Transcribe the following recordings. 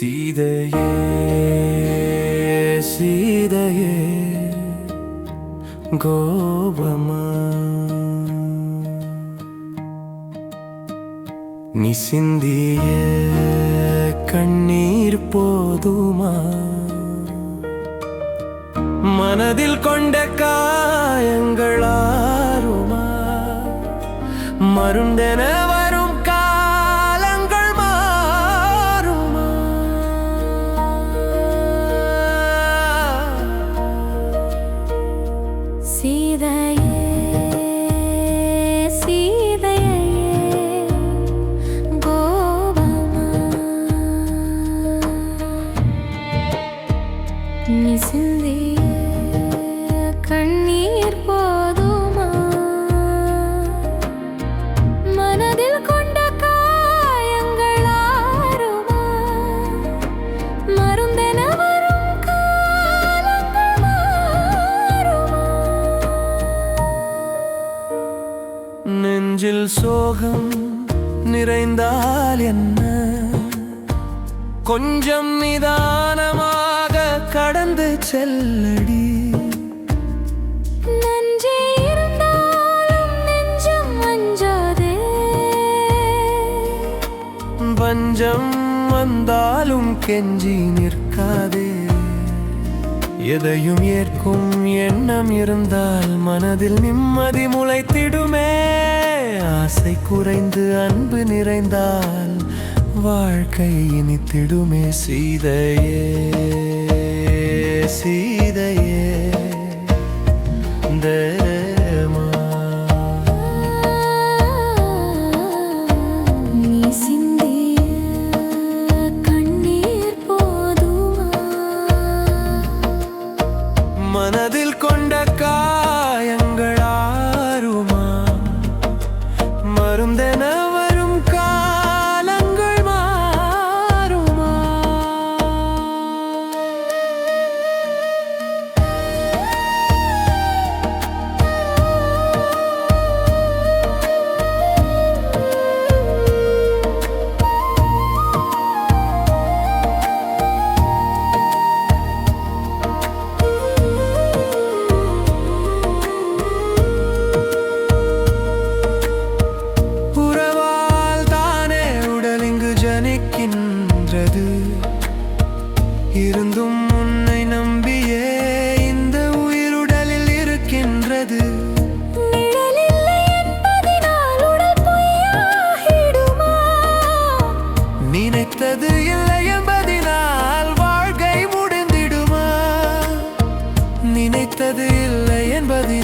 சீதையே சீதையே கோபமா? நிசிந்திய கண்ணீர் போதுமா? மனதில் கொண்ட காயங்களாருமா ஆறுமா? மருந்தென சிந்திய கண்ணீர் போதுமா? மனதில் கொண்ட காயங்கள் ஆறுமா? மருந்தென வரும் நெஞ்சில் சோகம் நிறைந்தால் என்ன? கொஞ்சம் நிதானமா கடந்து செல்லடி. பஞ்சம் வந்தாலும் கெஞ்சி நிற்காதே. எதையும் ஏற்கும் எண்ணம் இருந்தால் மனதில் நிம்மதி முளைத்திடுமே. ஆசை குறைந்து அன்பு நிறைந்தால் வாழ்க்கை இனித்திடுமே சீதையே. சீதையே தரமா நீ சிந்திய கண்ணீர் போதுமா? மனதில் கொண்ட காயங்கள் ஆறுமா? மருந்தென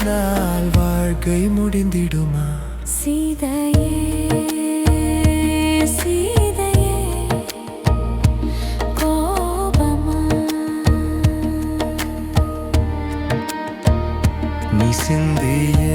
என்பதினால் வாழ்க்கை முடிந்திடுமா? சீதையே சீதையே கோபமா? நீ சிந்திய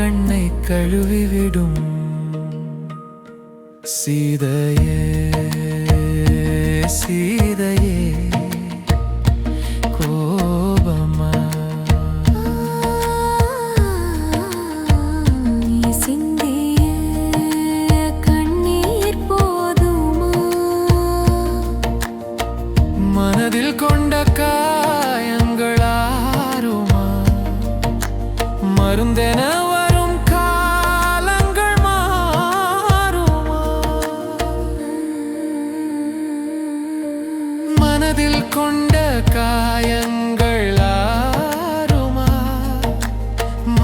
கண்ணை கழுவிவிடும் சீதையே சீதையே கோபமா? மனதில் கொண்ட காயங்களாருமா மருந்தென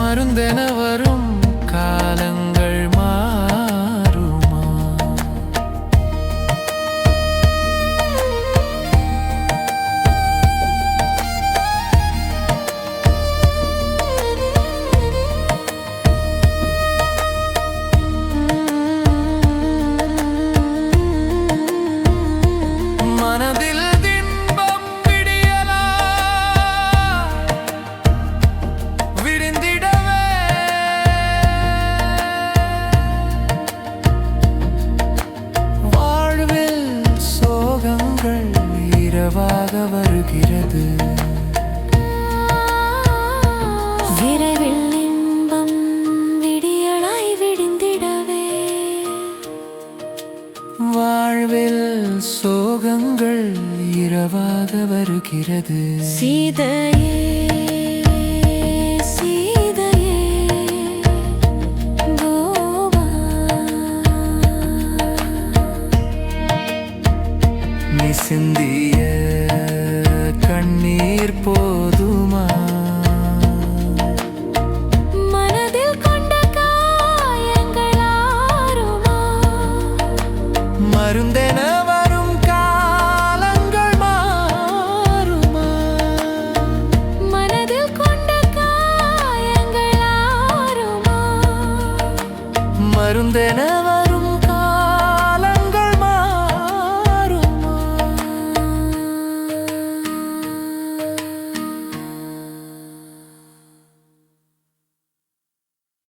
மருந்தென வரும் காலங்கள். மனதில் கொண்ட கா வருகிறது. விரைவில் இன்பம் விடியலாய் விடிந்திடவே. வாழ்வில் சோகங்கள் இரவாக வருகிறது. சீதையே சிந்திய கண்ணீர் போதுமா? மனதில் கொண்ட காயங்கள் ஆறுமா? மருந்தென வரும் காலங்கள் மாறுமா? மனதில் கொண்ட காயங்கள் ஆறுமா? மருந்தென